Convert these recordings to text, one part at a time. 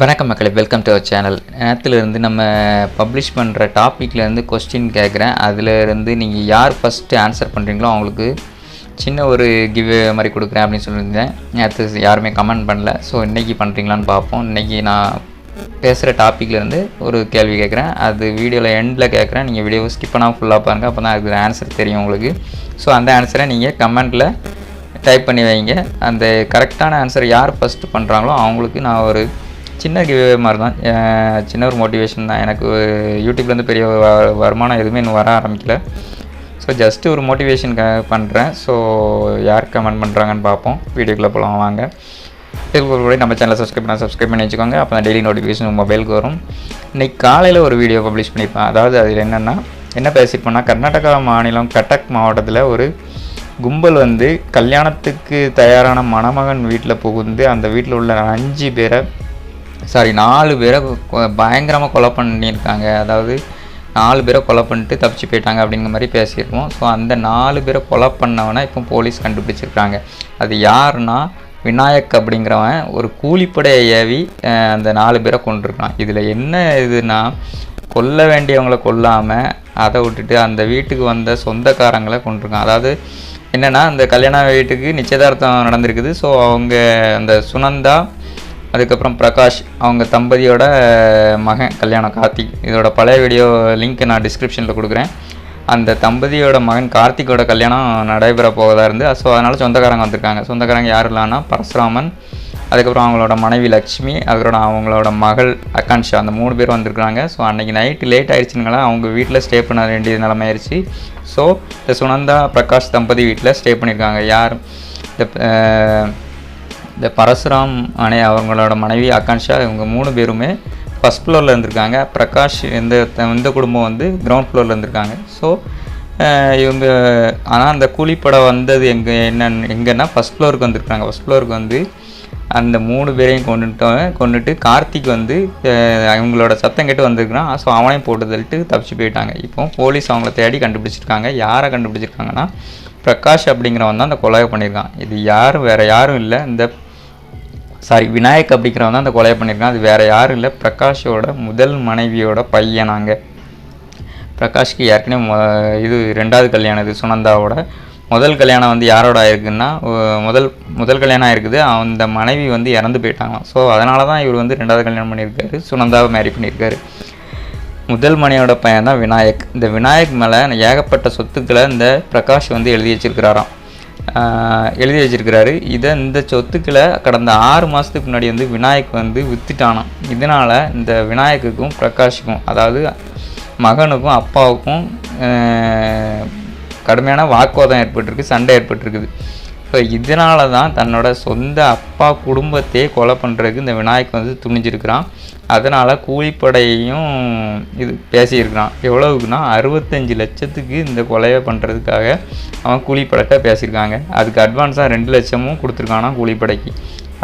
வணக்கம் மக்களை welcome to our channel நேரத்துலேருந்து நம்ம பப்ளிஷ் பண்ணுற டாப்பிக்லேருந்து கொஸ்டின் கேட்குறேன் அதிலேருந்து நீங்கள் யார் ஃபஸ்ட்டு ஆன்சர் பண்ணுறீங்களோ அவங்களுக்கு சின்ன ஒரு கிவ் மாதிரி கொடுக்குறேன் அப்படின்னு சொல்லியிருந்தேன். நேற்று யாருமே கமெண்ட் பண்ணல. ஸோ இன்றைக்கி பண்ணுறீங்களான்னு பார்ப்போம். இன்றைக்கி நான் பேசுகிற டாப்பிக்லேருந்து ஒரு கேள்வி கேட்குறேன் அது வீடியோவில் எண்டில் கேட்குறேன் நீங்கள் வீடியோவை ஸ்கிப் பண்ணால் ஃபுல்லாக பாருங்கள் அப்போ தான் அதுக்கு ஆன்சர் தெரியும் உங்களுக்கு. ஸோ அந்த ஆன்சரை நீங்கள் கமெண்ட்டில் டைப் பண்ணி வைங்க. அந்த கரெக்டான ஆன்சர் யார் ஃபஸ்ட்டு பண்ணுறாங்களோ அவங்களுக்கு நான் ஒரு சின்ன கிவே மாதிரி தான் சின்ன ஒரு மோட்டிவேஷன் தான். எனக்கு யூடியூப்லேருந்து பெரிய வ- வருமானம் எதுவுமே இன்னும் வர ஆரம்பிக்கல. ஸோ ஜஸ்ட்டு ஒரு மோட்டிவேஷன் பண்ணுறேன் ஸோ யார் கமெண்ட் பண்ணுறாங்கன்னு பார்ப்போம். வீடியோக்குள்ளே போகலாம் வாங்க. இதுக்கு கூட நம்ம சேனலை சப்ஸ்கிரைப் பண்ணால் சப்ஸ்கிரைப் பண்ணி வச்சுக்கோங்க. அப்போ தான் டெய்லி நோட்டிஃபிகேஷன் மொபைலுக்கு வரும். இன்றைக்கி காலையில் ஒரு வீடியோ பப்ளிஷ் பண்ணியிருப்பேன். அதாவது அதில் என்னென்னா என்ன பேசியிருப்போம்னா கர்நாடகா மாநிலம் கட்டக் மாவட்டத்தில் ஒரு கும்பல் வந்து கல்யாணத்துக்கு தயாரான மணமகன் வீட்டில் புகுந்து அந்த வீட்டில் உள்ள அஞ்சு பேரை சாரி நாலு பேரை பயங்கரமாக கொலை பண்ணியிருக்காங்க. அதாவது நாலு பேரை கொலை பண்ணிட்டு தப்பிச்சு போயிட்டாங்க அப்படிங்கிற மாதிரி பேசியிருக்கோம். ஸோ அந்த நாலு பேரை கொலை பண்ணவனை இப்போ போலீஸ் கண்டுபிடிச்சிருக்காங்க. அது யாருன்னா விநாயக் அப்படிங்கிறவன் ஒரு கூலிப்படையை ஏவி அந்த நாலு பேரை கொண்டிருக்கான் இதில் என்ன இதுனா கொல்ல வேண்டியவங்களை கொல்லாமல் அதை விட்டுட்டு அந்த வீட்டுக்கு வந்த சொந்தக்காரங்களை கொண்டிருக்கான் அதாவது என்னென்னா அந்த கல்யாண வீட்டுக்கு நிச்சயதார்த்தம் நடந்திருக்குது. ஸோ அவங்க அந்த சுனந்தா அதுக்கப்புறம் பிரகாஷ் அவங்க தம்பதியோட மகன் கல்யாணம் கார்த்திக் இதோட பழைய வீடியோ லிங்க் நான் டிஸ்கிரிப்ஷனில் கொடுக்குறேன். அந்த தம்பதியோட மகன் கார்த்திக்கோட கல்யாணம் நடைபெற போவதாக இருந்து ஸோ அதனால் சொந்தக்காரங்க வந்திருக்காங்க. சொந்தக்காரங்க யார் இல்லைன்னா பரசுராமன் அதுக்கப்புறம் அவங்களோட மனைவி லக்ஷ்மி அதுக்கப்புறம் அவங்களோட மகள் அக்கான்ஷா அந்த மூணு பேர் வந்திருக்காங்க ஸோ அன்றைக்கி நைட்டு லேட் ஆயிடுச்சுங்களா அவங்க வீட்டில் ஸ்டே பண்ண வேண்டிய நிலைமை ஆயிடுச்சு. ஸோ இந்த சுனந்தா பிரகாஷ் தம்பதி வீட்டில் ஸ்டே பண்ணியிருக்காங்க. யார்? இந்த இந்த பரசுராம் அணை அவங்களோட மனைவி ஆகாங்ஷா இவங்க மூணு பேருமே ஃபஸ்ட் ஃப்ளோரில் இருந்திருக்காங்க. பிரகாஷ் இந்த இந்த குடும்பம் வந்து கிரவுண்ட் ஃப்ளோரில் இருந்திருக்காங்க. ஸோ இவங்க ஆனால் அந்த கூலிப்படம் வந்தது எங்கே என்னன்னு எங்கன்னா ஃபஸ்ட் ஃப்ளோருக்கு வந்திருக்காங்க. ஃபஸ்ட் ஃப்ளோருக்கு வந்து அந்த மூணு பேரையும் கொண்டுட்டோம் கொண்டுட்டு கார்த்திக் வந்து அவங்களோட சத்தம் கேட்டு வந்திருக்கிறான். ஸோ அவனையும் போட்டு தள்ளிட்டு தப்பிச்சு போயிட்டாங்க. இப்போ போலீஸ் அவங்கள தேடி கண்டுபிடிச்சிருக்காங்க. யாரை கண்டுபிடிச்சிருக்காங்கன்னா பிரகாஷ் அப்படிங்கிறவன் தான் அந்த கொலை பண்ணியிருக்கான். இது யாரும் வேறு யாரும் இல்லை. இந்த சாரி விநாயக் அப்படிங்கிறவன் தான் அந்த கொலையை பண்ணியிருக்கான். அது வேறு யாரும் இல்லை. பிரகாஷோட முதல் மனைவியோட பையனாங்க பிரகாஷ்க்கு ஏற்கனவே இது ரெண்டாவது கல்யாணம் இது சுனந்தாவோட. முதல் கல்யாணம் வந்து யாரோட ஆயிருக்குன்னா முதல் முதல் கல்யாணம் ஆயிருக்குது. அந்த மனைவி வந்து இறந்து போயிட்டாங்களாம். ஸோ அதனால தான் இவர் வந்து ரெண்டாவது கல்யாணம் பண்ணியிருக்காரு. சுனந்தாவை மேரி பண்ணியிருக்காரு. முதல் மனைவியோட பையன் தான் விநாயக். இந்த விநாயக் மேலே ஏகப்பட்ட சொத்துக்களை இந்த பிரகாஷ் வந்து எழுதி வச்சிருக்கிறாராம். எழுதி வச்சிருக்கிறாரு. இதை இந்த சொத்துக்களை கடந்த ஆறு மாதத்துக்கு முன்னாடி வந்து விநாயக் வந்து வித்துட்டானாம். இதனால் இந்த விநாயக்குக்கும் பிரகாஷுக்கும் அதாவது மகனுக்கும் அப்பாவுக்கும் கடுமையான வாக்குவாதம் ஏற்பட்டிருக்கு சண்டை ஏற்பட்டிருக்குது. ஸோ இதனால தான் தன்னோட சொந்த அப்பா குடும்பத்தையே கொலை பண்ணுறதுக்கு இந்த விநாயக் வந்து துணிஞ்சிருக்கிறான். அதனால் கூலிப்படையையும் இது பேசியிருக்கிறான். எவ்வளவுக்குன்னா அறுபத்தஞ்சு லட்சத்துக்கு இந்த கொலையை பண்ணுறதுக்காக அவன் கூலிப்படைட்ட பேசியிருக்காங்க. அதுக்கு அட்வான்ஸாக ரெண்டு லட்சமும் கொடுத்துருக்கானா கூலிப்படைக்கு.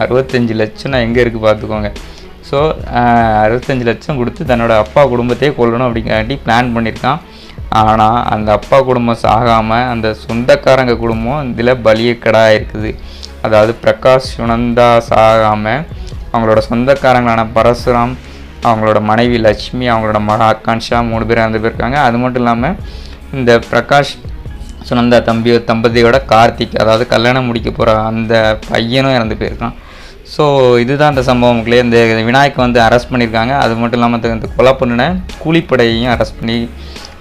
அறுபத்தஞ்சு லட்சம்னா எங்கே இருக்குது பார்த்துக்கோங்க. ஸோ அறுபத்தஞ்சு லட்சம் கொடுத்து தன்னோட அப்பா குடும்பத்தையே கொல்லணும் அப்படிங்காட்டி பிளான் பண்ணியிருக்கான். ஆனால் அந்த அப்பா குடும்பம் சாகாமல் அந்த சொந்தக்காரங்க குடும்பம் இதில் பலியக்கடாக இருக்குது அதாவது பிரகாஷ் சுனந்தா சாகாமல் அவங்களோட சொந்தக்காரங்களான பரசுராம் அவங்களோட மனைவி லட்சுமி அவங்களோட மக ஆகான்ஷா மூணு பேர் இறந்து போயிருக்காங்க. அது மட்டும் இல்லாமல் இந்த பிரகாஷ் சுனந்தா தம்பி தம்பதியோட கார்த்திக் அதாவது கல்யாணம் முடிக்க போகிற அந்த பையனும் இறந்து போயிருக்கான். ஸோ இதுதான் அந்த சம்பவங்களே இந்த விநாயக் வந்து அரெஸ்ட் பண்ணியிருக்காங்க. அது மட்டும் இல்லாமல் இந்த கொலை பண்ணின கூலிப்படையையும் அரெஸ்ட் பண்ணி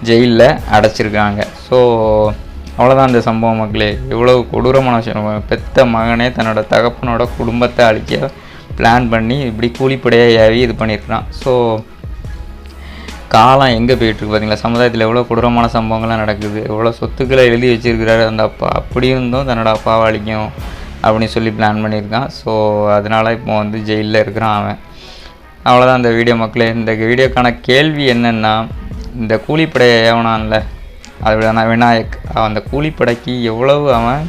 ஜெயிலில் அடைச்சிருக்காங்க. ஸோ அவ்வளோதான் அந்த சம்பவம் மக்களே. எவ்வளோ கொடூரமான விஷயம். பெத்த மகனே தன்னோட தகப்பனோட குடும்பத்தை அழிக்க பிளான் பண்ணி இப்படி கூலிப்படையாக ஏவி இது பண்ணியிருக்கிறான் ஸோ காலம் எங்கே போயிட்டுருக்கு பார்த்தீங்களா சமுதாயத்தில் எவ்வளோ கொடூரமான சம்பவங்கள்லாம் நடக்குது. எவ்வளோ சொத்துக்களை எழுதி வச்சுருக்கிறாரு அந்த அப்பா. அப்படி இருந்தும் தன்னோட அப்பாவை அழிக்கும் அப்படின்னு சொல்லி பிளான் பண்ணியிருக்கான். ஸோ அதனால் இப்போ வந்து ஜெயிலில் இருக்கிறான் அவன். அவ்வளோதான் அந்த வீடியோ மக்களே. இந்த வீடியோக்கான கேள்வி என்னென்னா இந்த கூலிப்படையை ஏவனான்ல அது நான் விநாயக். அந்த கூலிப்படைக்கு எவ்வளவு அவன்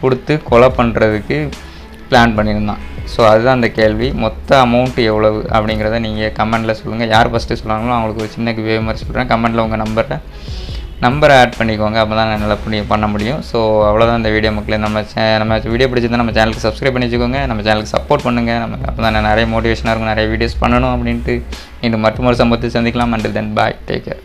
கொடுத்து கொலை பண்ணுறதுக்கு பிளான் பண்ணியிருந்தான். ஸோ அதுதான் அந்த கேள்வி. மொத்த அமௌண்ட்டு எவ்வளவு அப்படிங்கிறத நீங்கள் கமெண்ட்டில் சொல்லுங்கள் யார் ஃபஸ்ட்டு சொல்கிறாங்களோ அவங்களுக்கு ஒரு சின்ன கிவே மாதிரி சொல்கிறேன் கமெண்ட்டில் உங்கள் நம்பரை நம்பரை ஆட் பண்ணிக்கோங்க அப்போ தான் நல்லா பண்ணி பண்ண முடியும். ஸோ அவ்வளோதான் இந்த வீடியோ மக்களே. நம்ம நம்ம வீடியோ பிடிச்சிருந்தா நம்ம சேனலுக்கு சப்ஸ்கிரைப் பண்ணி வச்சுக்கோங்க. நம்ம சேனலுக்கு சப்போர்ட் பண்ணுங்கள் நம்ம அப்போ தான் நிறைய மோட்டிவேஷனாக இருக்கும் நிறைய வீடியோஸ் பண்ணணும் அப்படின்ட்டு. இன்னும் மற்றொரு சம்பவத்தை சந்திக்கலாம். And then bye take care